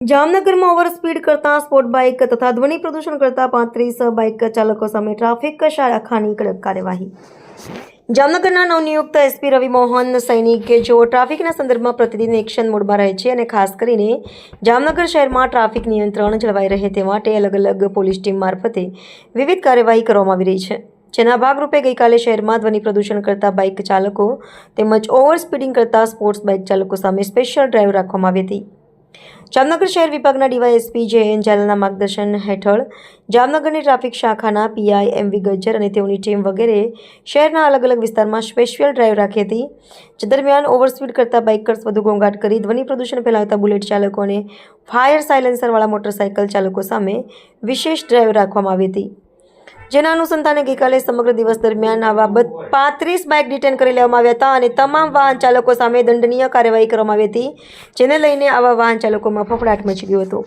જામનગરમાં over speed કરતા sport bike તથા ધ્વનિ પ્રદૂષણ કરતા પાંત્રીસ બાઇક ચાલકો સામે ટ્રાફિક શાખાની કડક કાર્યવાહી. જામનગરના નવનિયુક્ત એસપી રવિ મોહન સૈનિક કે જેઓ ટ્રાફિકના સંદર્ભમાં પ્રતિદિન એક્શન મોડમાં રહે છે અને ખાસ કરીને જામનગર શહેરમાં ટ્રાફિક નિયંત્રણ જળવાઈ રહે તે માટે અલગ અલગ પોલીસ ટીમ મારફતે વિવિધ કાર્યવાહી કરવામાં આવી રહી છે. જેના ભાગરૂપે ગઈકાલે શહેરમાં ધ્વનિ પ્રદૂષણ કરતા બાઇક ચાલકો તેમજ ઓવર સ્પીડિંગ કરતા સ્પોર્ટ્સ બાઇક ચાલકો સામે સ્પેશિયલ ડ્રાઈવ રાખવામાં આવી હતી. જામનગર શહેર વિભાગના ડીવાયએસપી જે એન ઝાલાના માર્ગદર્શન હેઠળ જામનગરની ટ્રાફિક શાખાના પીઆઈ એમ વી ગજ્જર અને તેઓની ટીમ વગેરે શહેરના અલગ અલગ વિસ્તારમાં સ્પેશિયલ ડ્રાઈવ રાખી હતી. જે દરમિયાન ઓવરસ્પીડ કરતા બાઇકર્સ વધુ ઘોંઘાટ કરી ધ્વનિ પ્રદૂષણ ફેલાવતા બુલેટ ચાલકો અને ફાયર સાયલેન્સરવાળા મોટરસાઇકલ ચાલકો સામે વિશેષ ડ્રાઈવ રાખવામાં આવી હતી. જેના અનુસંધાને ગઈકાલે સમગ્ર દિવસ દરમિયાન આવા પાંત્રીસ બાઇક ડિટેન કરી લેવામાં આવ્યા હતા અને તમામ વાહન ચાલકો સામે દંડનીય કાર્યવાહી કરવામાં આવી હતી, જેને લઈને આવા વાહન ચાલકોમાં ફફડાટ મચી ગયો હતો.